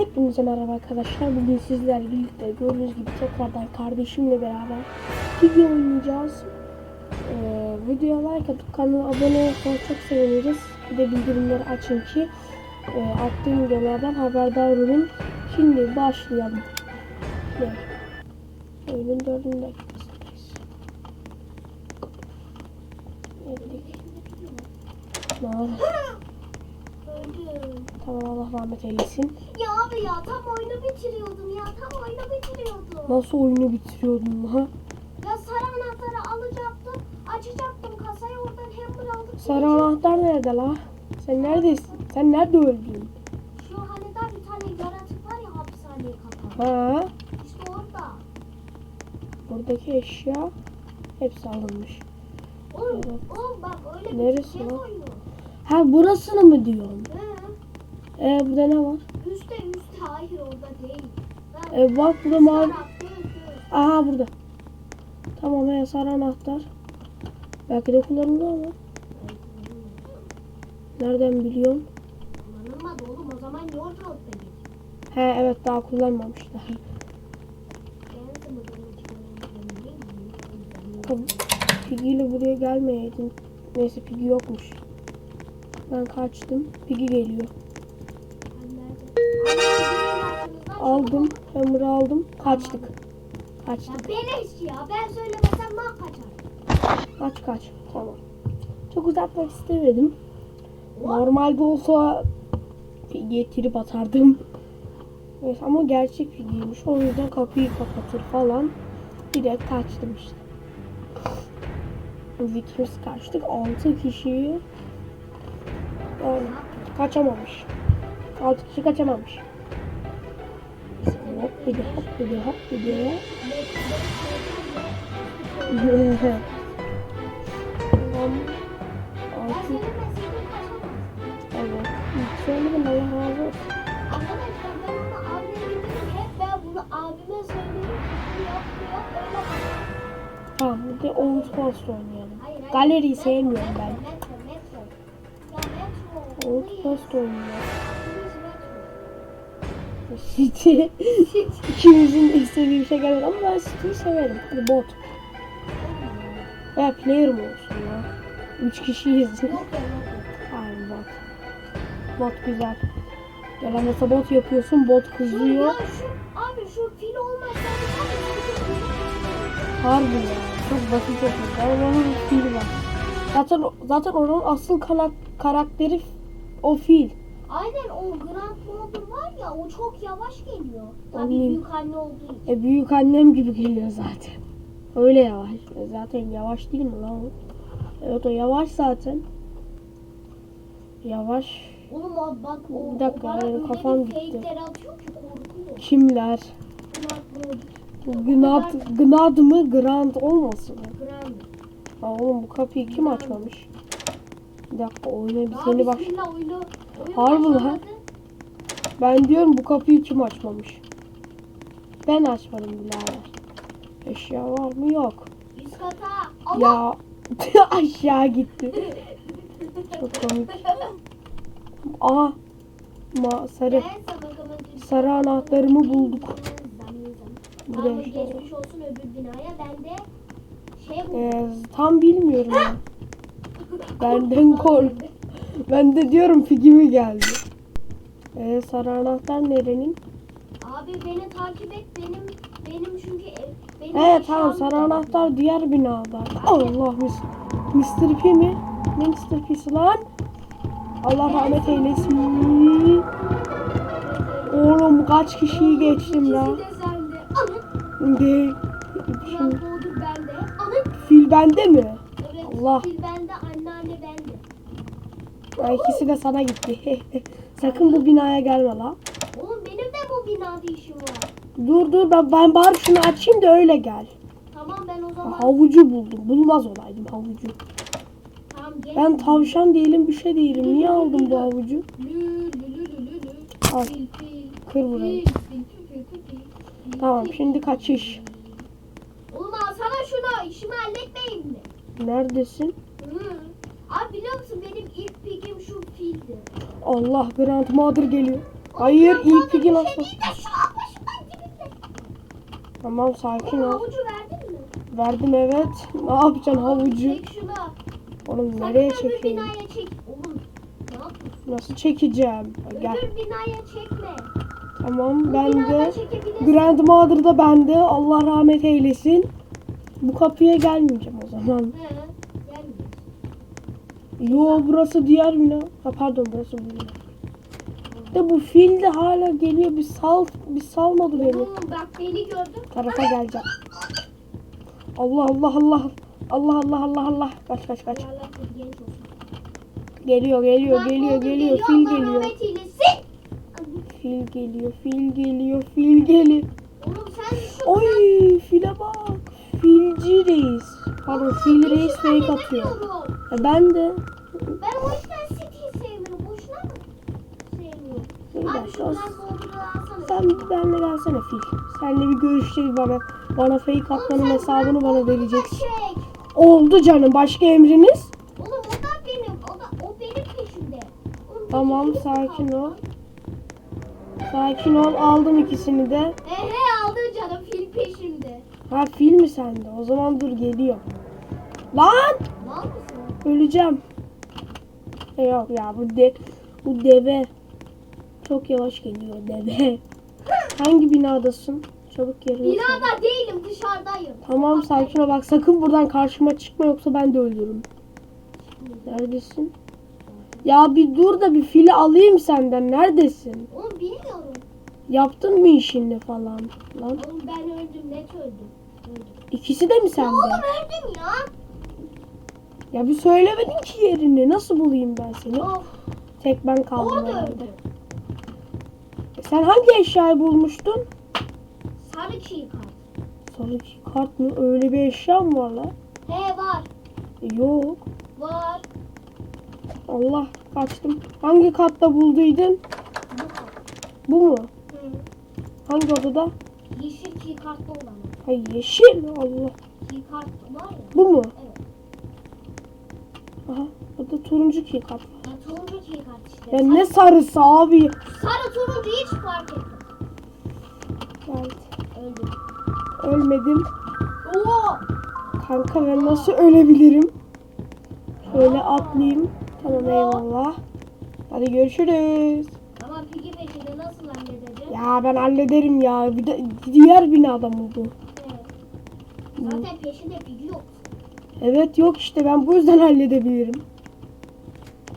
Hepinize merhaba arkadaşlar. Bugün sizlerle birlikte gördüğünüz gibi tekrardan kardeşimle beraber video oynayacağız. Ee, videoya like atıp kanala abone olursanız çok seviniriz. Bir de bildirimleri açın ki e, attığım videolardan haberdar olun. Şimdi başlayalım. Evet. Oyunun dördüncü dakikasındayız. Geldik. Ne. Tamam Allah rahmet eylesin. Ya abi ya tam oyunu bitiriyordum ya tam oyunu bitiriyordum. Nasıl oyunu bitiriyordun ha? Ya sarı anahtarı alacaktım açacaktım kasayı oradan hammer aldım. Sarı anahtar nerede la? Sen neredesin? Sen nerede öldün? Şu da bir tane yaratık var ya hapishaneyi kapan. Ha? İşte orada. Buradaki eşya hepsi alınmış. Oğlum, Evet. oğlum bak öyle Neresi bir şey lan? oyunu. Ha burasını mı diyorsun? He. Ee burada ne var? Üstte üstte hayır orada değil. Ben Ee bak burada mavi. Aha burada. Tamam he sarı anahtar. Belki de kullanıldı ama. Nereden biliyorum? Kullanılmadı oğlum o zaman yolculukta git. He evet daha kullanmamışlar. Piggy ile buraya gelmeyeydin. Neyse Piggy yokmuş. Ben kaçtım. Piggy geliyor. Aldım. Hammer'ı aldım. Kaçtık. Ya Kaçtık. beleş ya ben söylemesem ne kaçar? Kaç kaç. Tamam. Çok uzatmak istemedim. Normalde olsa trip atardım. Neyse ama gerçek Piggy'ymiş. O yüzden kapıyı kapatır falan. Direkt kaçtım işte. Biz ikimiz kaçtık. 6 kişiyi yani kaçamamış. 6 kişi kaçamamış. Hop bir de hop bir de hop bir de. Tamam. Altı. Evet. Söyledim Allah razı olsun. Arkadaşlar ben onu abime bildirdim. Hep ben bunu abime söyledim. Bu yap bu yap öyle. Tamam bir de Old Post oynayalım. Hayır, hayır. Galeriyi sevmiyorum ben. Ya please. Post oynuyor. City. İkimizin istediği bir şey gelmedi ama ben City'yi severim. Hadi bot. Veya player mi olsun ya? Üç kişiyiz. Ya ya. Hayır bot. Bot güzel. Gelen mesela bot yapıyorsun, bot kızıyor. ya şu abi şu fil ya, Harbi ya. Çok basit yapıyor. Onun fil var. Zaten zaten onun asıl karakteri o fil. Aynen o Grand Mother var ya o çok yavaş geliyor. Tabii Annem. büyük anne olduğu için. E büyük annem gibi geliyor zaten. Öyle yavaş. E, zaten yavaş değil mi lan o? Evet o yavaş zaten. Yavaş. Oğlum o bak o, Bir dakika, o bana benim öyle kafam bir gitti. fake'ler atıyor ki korkuyor. Kimler? Grand. Gnad, Gnad mı? Grand olmasın? Grand. Ha oğlum bu kapıyı kim açmamış? Bir dakika oyuna bir Daha seni baş... oyunu. oyun Harbi lan. Ben diyorum bu kapıyı kim açmamış? Ben açmadım birader. Eşya var mı? Yok. Üst kata. Allah. Ya aşağı gitti. Çok komik. Aha. Ma sarı. Sarı anahtarımı bulduk. Var. geçmiş olsun öbür binaya. Ben de şey buldum. Ee, tam bilmiyorum ya. Benden kork. Ben de diyorum figimi geldi. Ee, sarı anahtar nerenin? Abi beni takip et. Benim benim çünkü ev- benim He tamam sarı anahtar diğer binada. Allah mis. Mr. P mi? Ne Mr. P'si lan? Allah rahmet eylesin. Oğlum kaç kişiyi geçtim la. İkisi de şimdi fil bende mi? Evet. Allah. Fil bende. Ya ikisi de sana gitti. Sakın bu binaya gelme la. Oğlum benim de bu binada işim var. Dur dur ben, ben bari şunu açayım da öyle gel. Tamam ben o zaman. Havucu buldum. Bulmaz olaydım havucu. Tamam gel. Ben tavşan değilim bir şey değilim. Niye aldım bu havucu? Lü lü lü lü lü lü. Al. Fil. Kır burayı. Tamam şimdi kaçış. Oğlum alsana şunu. İşimi halletmeyeyim mi? Neredesin? Hı. Abi biliyor musun benim ilk pigim şu fildi. Allah Grandmother geliyor. Hayır ilk pigi Bir nasıl? şey. Tamam sakin ol. Havucu verdin mi? Verdim evet. Ne yapacaksın havucu? Çek şunu. Oğlum Sakın nereye çekeyim? binaya çek. Oğlum ne yapıyorsun? Nasıl çekeceğim? Gel. Öbür binaya çekme. Tamam Bu ben de. Grandmother da bende. Allah rahmet eylesin. Bu kapıya gelmeyeceğim o zaman. Gelmiyor. Yo burası diğer bina. Ha pardon burası bu bina. De bu fil de hala geliyor. Bir sal, bir salmadı beni. Bak beni gördün. Tarafa geleceğim. Allah Allah Allah. Allah Allah Allah Allah. Kaç kaç kaç. Geliyor geliyor geliyor geliyor. Fil geliyor. Fil geliyor. Fil geliyor. Fil geliyor. Oy file bak. Filci reis. Pardon fil reis fake atıyor. E ben de. Ben o yüzden City'yi sevmiyorum. Boşuna mı sevmiyorum? Bir Abi dakika. şundan doldurunu alsana. Sen bir benimle gelsene fil. Senle bir görüşeceğiz bana. Bana fake atmanın hesabını bana vereceksin. çek. Oldu canım. Başka emriniz? Oğlum o da benim. O da o benim peşimde. Oğlum, Tamam sakin kaldı. ol. Sakin ol. Aldım ikisini de. He he aldı canım fil peşimde. Ha fil mi sende? O zaman dur geliyor. Lan! Öleceğim. E yok ya bu de bu deve çok yavaş geliyor deve. Hangi binadasın? Çabuk yerine. Binada değilim dışarıdayım. Tamam sakin ol bak sakın buradan karşıma çıkma yoksa ben de ölürüm. Neredesin? Ya bir dur da bir fili alayım senden. Neredesin? Oğlum bilmiyorum. Yaptın mı işini falan? Lan Oğlum ben öldüm net öldüm. Öldüm. ikisi de mi Ya sende? oğlum öldüm ya. Ya bir söylemedin ki yerini. Nasıl bulayım ben seni? Of. Tek ben kaldım Orada herhalde. E Sen hangi eşyayı bulmuştun? Sarı key kart. Sarı kart mı? Öyle bir eşya mı var lan? He var. E, yok. Var. Allah kaçtım. Hangi katta bulduydun? Bu. Bu mu? Hı. Hangi odada? Yeşil key kartlı olan. Hayır yeşil. Allah. Key kart var ya. Bu mu? Aha. Burada turuncu ki kart. Ya turuncu key kart işte. Ya Sarı- ne sarısı abi? Sarı turuncu hiç fark etmez. Evet. Öldüm. Ölmedim. Oo. Kanka ben nasıl ölebilirim? Şöyle atlayayım. Tamam eyvallah. Hadi görüşürüz. Ama pigi peşinde nasıl halledeceğim? Ya ben hallederim ya. Bir de diğer binada mı bu? Evet. Zaten peşinde pigi yok. Evet yok işte ben bu yüzden halledebilirim.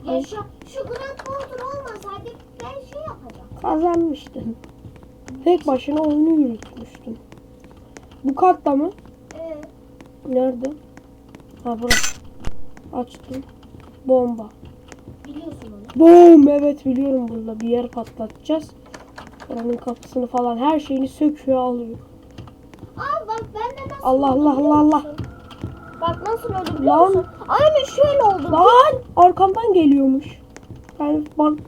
Ya şu, şu Grand Order olmasaydı ben şey yapacağım. Kazanmıştın. Tek başına oyunu yürütmüştün. Bu kartta mı? Ee, Nerede? Ha burası. Açtım. Bomba. biliyorsun onu. Boom evet biliyorum burada bir yer patlatacağız. Oranın kapısını falan her şeyini söküyor alıyor. Aa bak ben de nasıl Allah Allah Allah Allah. Bak nasıl öldüm biliyor Lan. musun? Aynen şöyle oldum. Lan arkamdan geliyormuş. Ben ban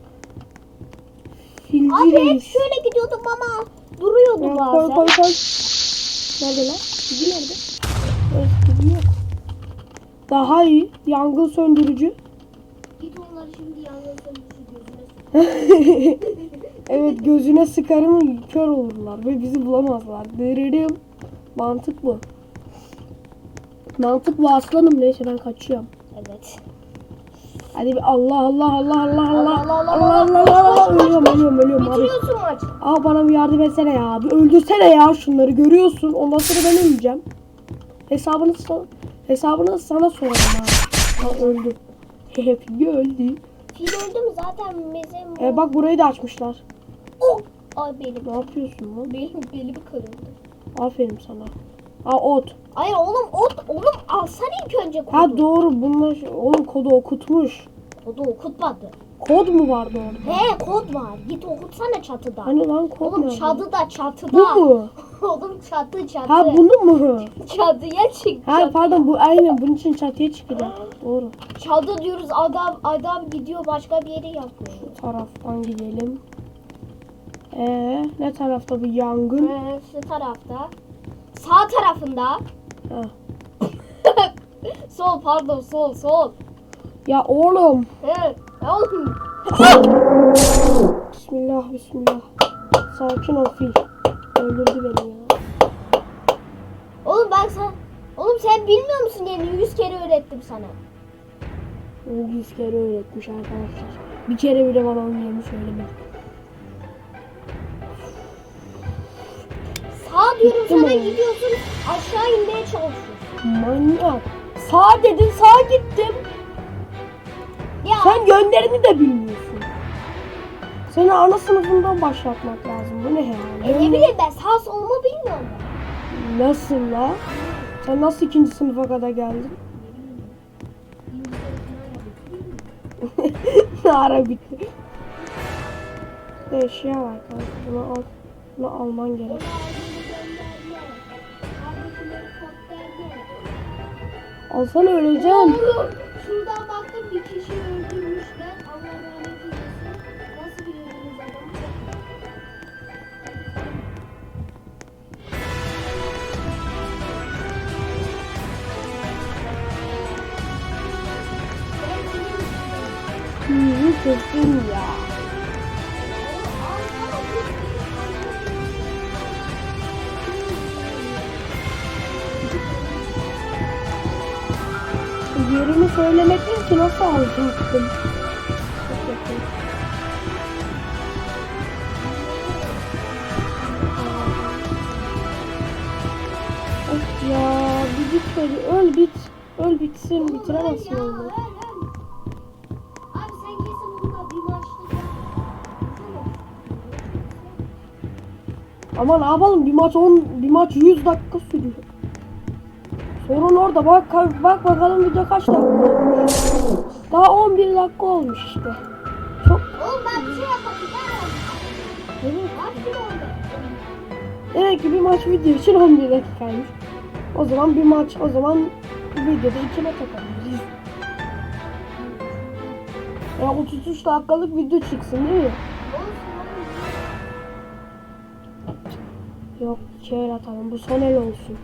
Filci Abi hep reis. şöyle gidiyordum ama duruyordu bazen. koy koy koy. Nerede lan? Filci nerede? Evet filci yok. Daha iyi. Yangın söndürücü. Git onları şimdi yangın söndürücü gözüne. Evet gözüne sıkarım kör olurlar ve bizi bulamazlar. Dırırım. Mantık Mantık bu aslanım. Neyse ben kaçıyorum. Evet. Hadi bir Allah Allah Allah Allah Allah Allah, Allah, Allah Allah ölüyorum ölüyorum ölüyorum abi. Bitiriyorsun maç. Aa bana bir yardım etsene ya. Bir öldürsene ya şunları görüyorsun. Ondan sonra ben öleceğim. Hesabını sa- hesabını sana sorarım ha. Ha öldü. Hep öldü. Fil öldü mü zaten bizim... E bak burayı da açmışlar. Oh! Ay benim. Ne yapıyorsun lan? Benim belim kırıldı. Aferin sana. Aa ot. Hayır oğlum ot oğlum alsana ilk önce kodu. Ha doğru bunlar oğlum kodu okutmuş. Kodu okutmadı. Kod mu vardı orada? He kod var. Git okutsana çatıda. Hani lan kod oğlum nerede? çatıda çatıda. Bu mu? oğlum çatı çatı. Ha bunu mu? Çatıya çık. Ha çatı. pardon. bu aynen bunun için çatıya çıkacak. Doğru. Çadı diyoruz adam adam gidiyor başka bir yere yapıyor. Bu taraftan gidelim. Ee, ne tarafta bu yangın? He, şu tarafta. Sağ tarafında. Ha. sol pardon sol sol. Ya oğlum. He. Ya oğlum. Bismillah bismillah. Sakin ol fil. Öldürdü beni ya. Oğlum ben sen Oğlum sen bilmiyor musun yeni 100 kere öğrettim sana. Onu yüz kere öğretmiş arkadaşlar. Bir kere bile bana onun yerini söylemedi. Sağ diyorum Gittim sana oğlum. gidiyorsun aşağı inmeye çalışıyorsun. Manyak. Sağ dedin sağa gittim. Ya Sen gönderini de bilmiyorsun. Seni ana sınıfından başlatmak lazım. Bu ne ya? e, ne bileyim ben sağ solumu bilmiyorum. Nasıl la? Sen nasıl ikinci sınıfa kadar geldin? ne ara bitti? Var kanka. Bunu al. Bunu alman gerek. Alsana öleceksin. Oğlum şuradan baktım bir kişi öldürmüşler. Allah rahmet eylesin. Nasıl biliyordunuz adamı? Yüzü kesin ya. Değil ki nasıl yakın. Of ya bir bitmedi. Öl bit. Öl bitsin. Bitiremezsin onu. Abi sen kesin bununla bir maçta Ama ne yapalım bir maç 10 bir maç 100 dakika. Sorun orada bak bak bakalım video kaç dakika olmuş. Daha 11 dakika olmuş işte. Çok Oğlum ben bir şey. Ben evet. Demek ki bir maç video için 11 dakikaymış. O zaman bir maç o zaman videoda iki maç atabiliriz. Ya 33 dakikalık video çıksın değil mi? Yok şöyle atalım bu son el olsun.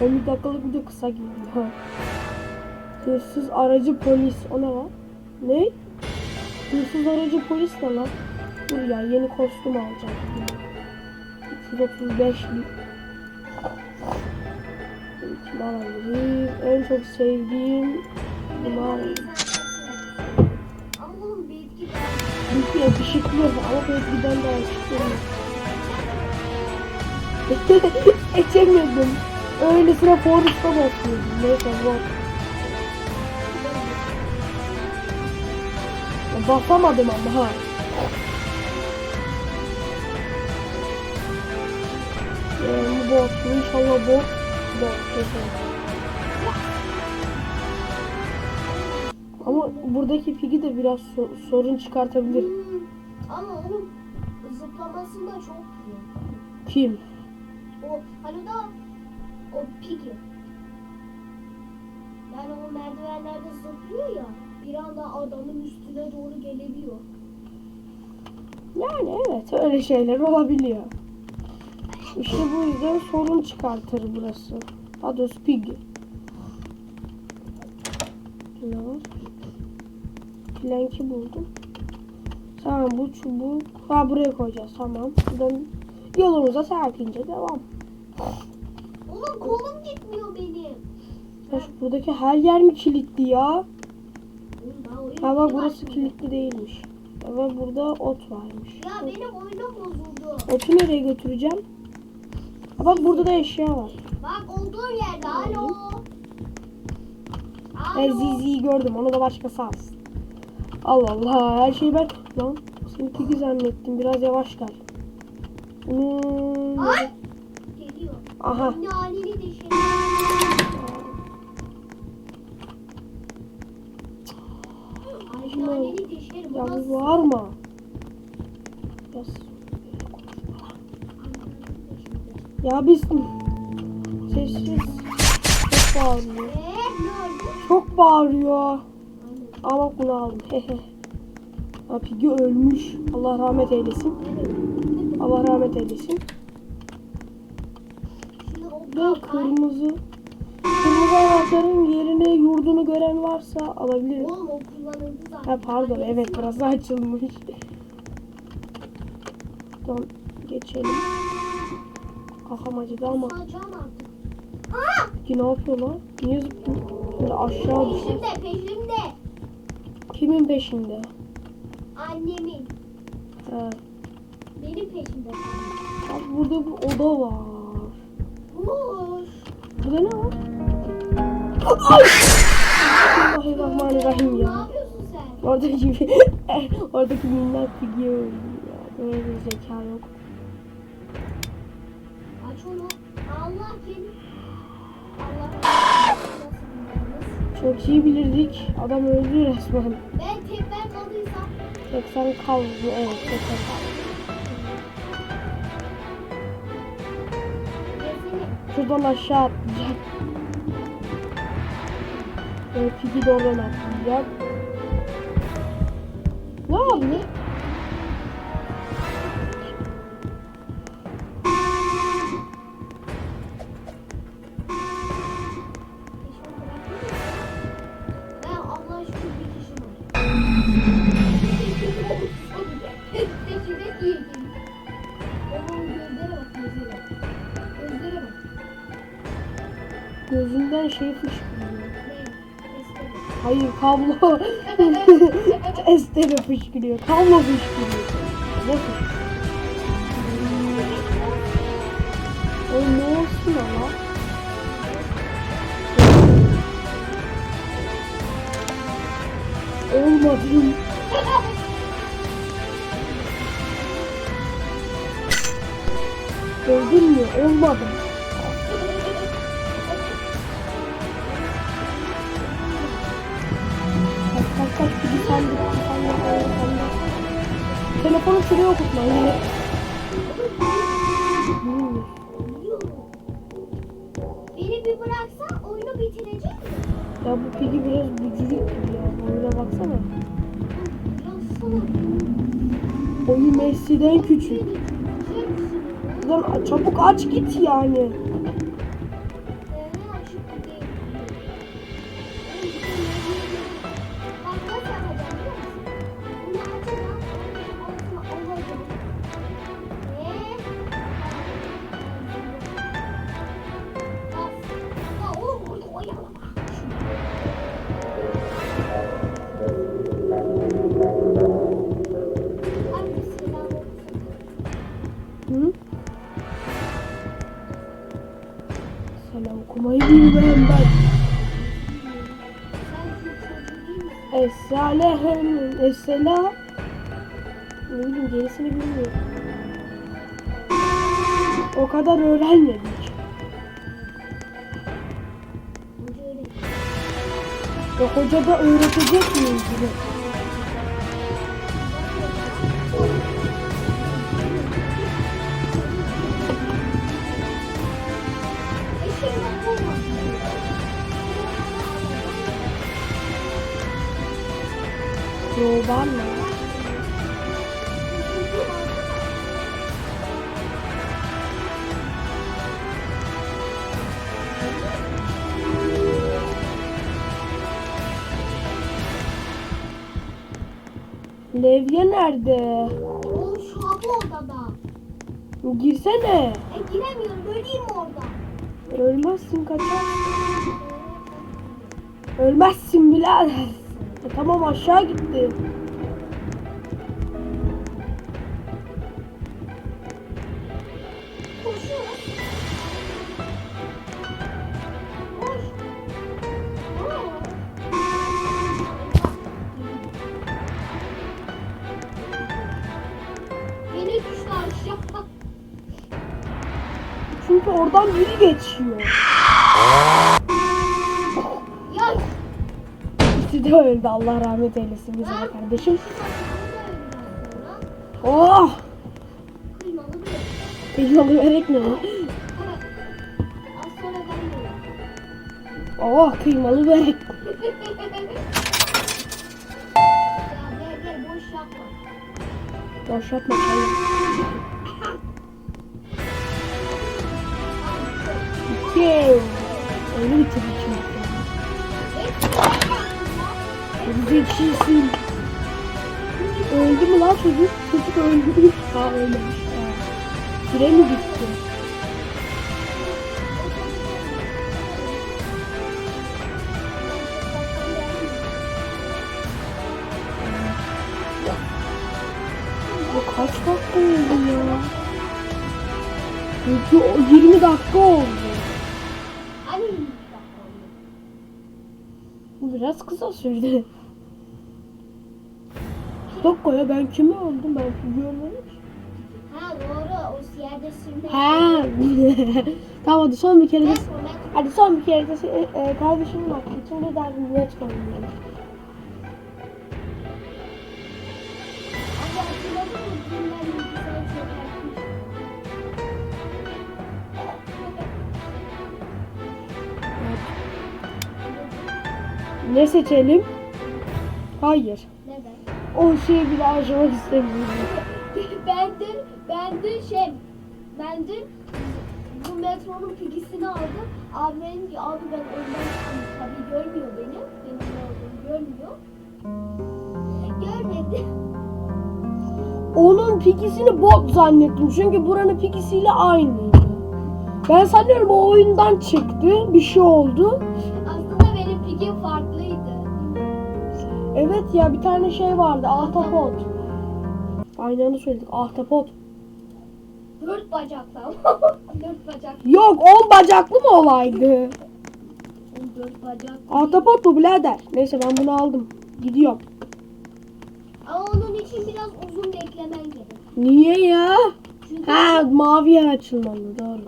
11 dakikalık video kısa. Ha. Hırsız aracı polis o ne lan? Ne? Hırsız aracı polis ne lan? Dur ya yeni kostüm alacağım. 335'lik. Kim alabilir? En çok sevdiğim bunu alayım. Büyük yakışıklı ama Bedri'den daha yakışıklı. Geçemiyordum. Öylesine Forrest'a basıyordum. Neyse bak. Basamadım ama ha. Yani bu bot. İnşallah bot. Bot. Ama buradaki Piggy de biraz so- sorun çıkartabilir. Hmm. Ama onun zıplaması da çok iyi. Kim? O hani da o Piggy. Yani o merdivenlerde zıplıyor ya. Bir anda adamın üstüne doğru gelebiliyor. Yani evet öyle şeyler olabiliyor. İşte bu yüzden sorun çıkartır burası. Ados Pig. Ne var? Planki buldum. Tamam bu çubuk. Ha buraya koyacağız tamam. Buradan yolumuza sakince devam. Oğlum kolum gitmiyor benim. Şu buradaki her yer mi kilitli ya? Yeni burası kilitli değilmiş. Ama burada ot varmış. Ya benim oyunum bozuldu. Otu nereye götüreceğim? Ha bak burada da eşya var. Bak olduğum yerde alo. Ben. Zizi'yi gördüm. Onu da başkası alsın. Allah Allah. Her şeyi ben... Lan seni pigi zannettim. Biraz yavaş gel. Hmm. Ay. Aha. Ya bu var mı? Ya biz... Sessiz. Çok bağırıyor. Çok bağırıyor. Bak bunu aldım. Hehe. Ha, Pigi ölmüş. Allah rahmet eylesin. Allah rahmet eylesin. Kalkar. kırmızı. Kırmızı anahtarın yerini yurdunu gören varsa alabilir. Oğlum o kullanıldı zaten. Ha pardon evet burası açılmış. Şuradan geçelim. Kafam acıdı ama. Ki ne yapıyor lan? Niye zıplıyor? Şimdi aşağı düşüyor. Peşimde peşimde. Kimin peşinde? Annemin. He. Benim peşimde. Bak burada bir oda var. Koş. Burada ne var? Ay! Bismillahirrahmanirrahim Ne ya. yapıyorsun sen? Oradaki oradaki minnak figür öldü ya. Böyle bir zeka yok. Aç onu. Allah kim? Allah? Çok iyi bilirdik. Adam öldü resmen. Ben tek ben kalırsam 80 kaldı. Evet 80 kaldı. Şuradan aşağı atlayacak. Evet, Piggy de oradan. Ne yapıyor? Gözünden şey fışkırıyor. Hayır kablo. Testere fışkırıyor. Kablo fışkırıyor. Ne fışkırıyor? O ne olsun ama? Olmadı. Gördün mü? Olmadı. Telefonu şuraya okutma. Yine. Hmm. Beni bir bıraksan oyunu bitirecek mi? Ya bu pigi biraz bücürük gibi ya. Oyuna baksana. Oyun Messi'den küçük. Lan çabuk aç git yani. O kadar öğrenmedik. O hoca da öğretecek miyiz bize? Levye nerede? O şu abi odada. Girsene. E giremiyorum. Öleyim orada? Ölmezsin kaçar. Ölmezsin birader. E, tamam aşağı gitti. Oradan biri geçiyor. Ya İkisi de öldü Allah rahmet eylesin güzel kardeşim. Oh! kıymalı börek ne lan? Oh kıymalı börek. Boş yapma. Boş yapma. Zekisin. Öldü mü lan çocuk? Çocuk öldü. Ha ölmemiş. Süre mi bitti? Bu kaç dakika oldu ya? Çünkü o 20 dakika oldu. Hani bir dakika oldu. Bu biraz kısa sürdü. Bir dakika ya ben kimi öldüm ben görmedim. ki. Ha doğru o yerde sürme. Ha. tamam hadi son bir kere de hadi son bir kere de e, e, kardeşimin hakkı için bir? Dün ben bilgisayarı çökertmiştim. Ne seçelim? Hayır. O şeyi bile harcamak istemiyorum. ben dün, ben dün şey, ben dün bu metronun pigisini aldım. Abi benim ki abi ben önden çıktım. Tabii görmüyor beni. Benim ne olduğumu görmüyor. Görmedi. Onun pikisini bot zannettim. Çünkü buranın pikisiyle aynıydı. Ben sanıyorum o oyundan çıktı. Bir şey oldu. Evet ya bir tane şey vardı. Ahtapot. Aynı söyledik. Ahtapot. Dört bacaklı ama. dört bacak. Yok on bacaklı mı olaydı? Oğlum Dört bacak. Ahtapot mu birader? Neyse ben bunu aldım. Gidiyorum. Ama onun için biraz uzun beklemen gerek. Niye ya? Çünkü Ha mavi yer açılmalı doğru.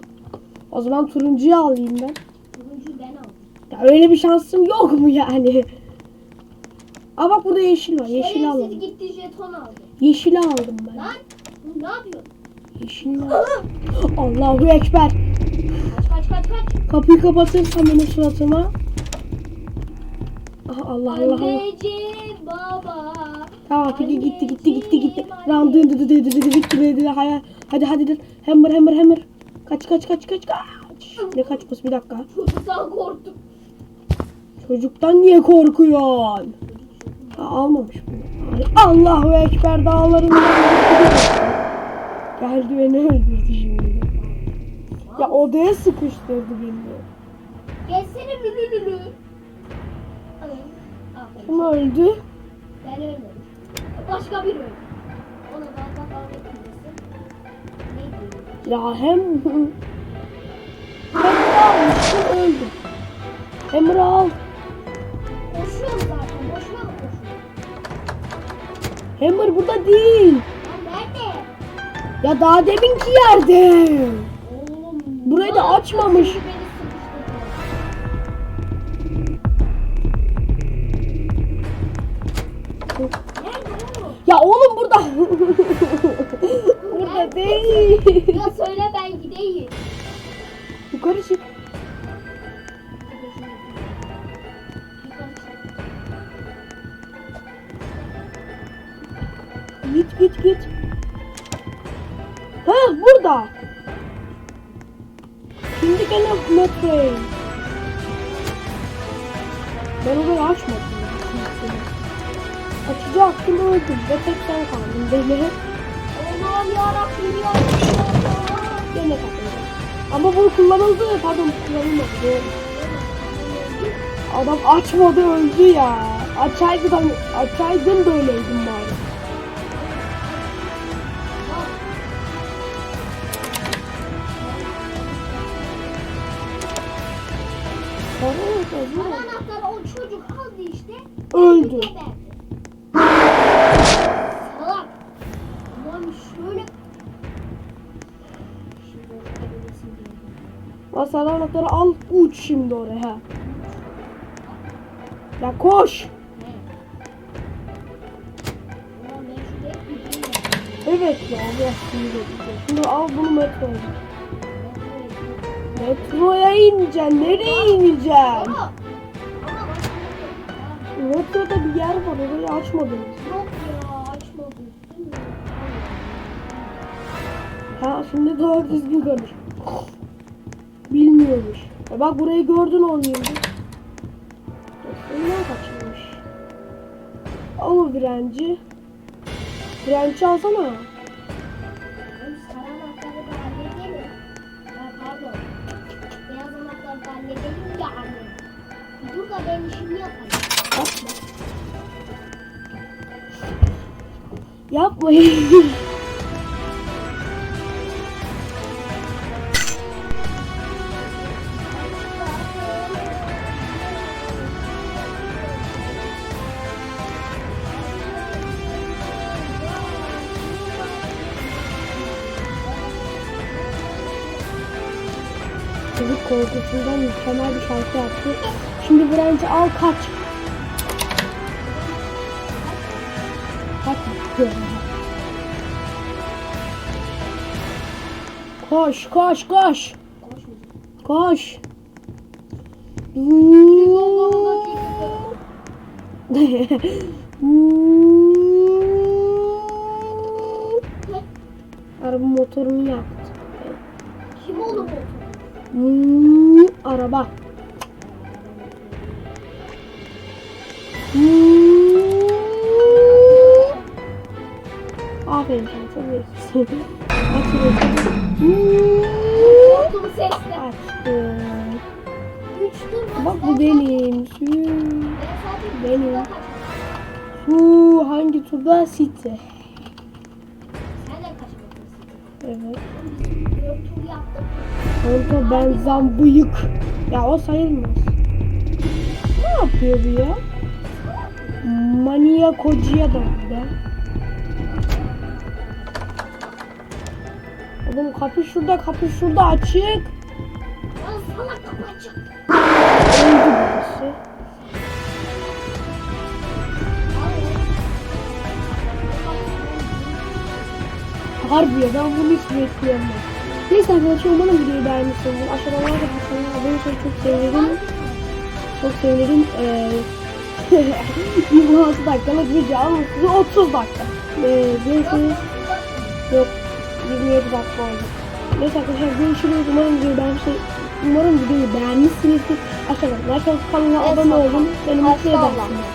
O zaman turuncuyu alayım ben. turuncu ben aldım. Ya öyle bir şansım yok mu yani? Aa bak burada yeşil var. Yeşil alalım. gitti jeton aldı. Yeşili aldım ben. Lan ne yapıyorsun? Yeşil Allahu Ekber. Kaç kaç kaç kaç. Kapıyı kapatırsam benim suratıma. Aha, Allah Allah Allah. Anneciğim baba. Tamam peki gitti gitti gitti gitti. Dı dı dı dı dı bitti bitti dı hadi hadi hadi dur. Hammer hammer hammer. Kaç kaç kaç kaç kaç. Ne kaçması bir dakika. Çocuktan korktum. Çocuktan niye korkuyorsun? Ha, almamış bunu. Allahu Ekber dağların Geldi beni öldürdü şimdi. Ya odaya sıkıştırdı beni. Gelsene lülülülü. Kim öldü? Ben ölmedim. Başka biri öldü. Ona eylesin. Neydi? Ya hem... Almışsın öldü. Hammer'ı al. Koşuyorum Hammer burada değil. Nerede? Ya daha deminki yerde. Oğlum. Burayı da açmamış. Ya oğlum burada. burada değil. Ya söyle ben gideyim. Yukarı çık. Git git. Ha burada. Şimdi gene metroya. Ben orayı açmadım. Açacaktım öldüm ve tek sen kaldın. Allah'ım yarabbim ya. Gene takıldım. Ama bu kullanıldı. Pardon kullanılmadı. Adam açmadı öldü ya. Açaydı da açaydın böyleydim bari. Bana öldü. Bana anahtarı o çocuk aldı işte. Öldü. Salak. Ulan şöyle. Masal anahtarı al uç şimdi oraya. Ya koş. Gideyim. Evet ya edici. Şimdi al bunu metroya. Metroya ineceksin. Nereye? Ama. Ama başka Metroda bir yer var orayı açmadınız. Yok ya açmadım. Ha şimdi doğru düzgün konuş. Bilmiyormuş. E bak burayı gördün. Dostum ne kaçırmış. O direnci. Direnci alsana. Yapmayın. Çocuk korkusundan mükemmel bir şarkı yaptı. Şimdi Brent'i al kaç. Koş koş koş. Koş. Araba motorunu yaktı. Kim oğlum o? Hmm, araba. Hmm. Aferin sana çok Hmm. Korkulu sesle. Bak bu benim. Sadece Benim. Su hangi turda? Site. Evet. Kanka ben zambıyık. Ya o sayılmaz. Ne yapıyor bu ya? Manyak hocaya da burada. Oğlum kapı şurada kapı şurada açık. Öldü birisi. Harbi ya ben bunu hiç bekliyorum ben. Neyse arkadaşlar umarım videoyu beğenmişsinizdir. Aşağıdan like kanala abone olursanız çok sevinirim. Çok sevinirim. Ee, 26 dakikalık video ama size 30 dakika. Ee, görüşürüz. Yok 27 dakika oldu. Neyse arkadaşlar görüşürüz. Umarım videoyu beğenmişsiniz. Umarım videoyu beğenmişsinizdir. Aşağıdan like atıp kanala abone olun. Beni mutlu edersiniz.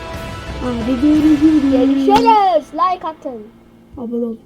Hadi görüşürüz. Görüşürüz. Like atın. Abone olun.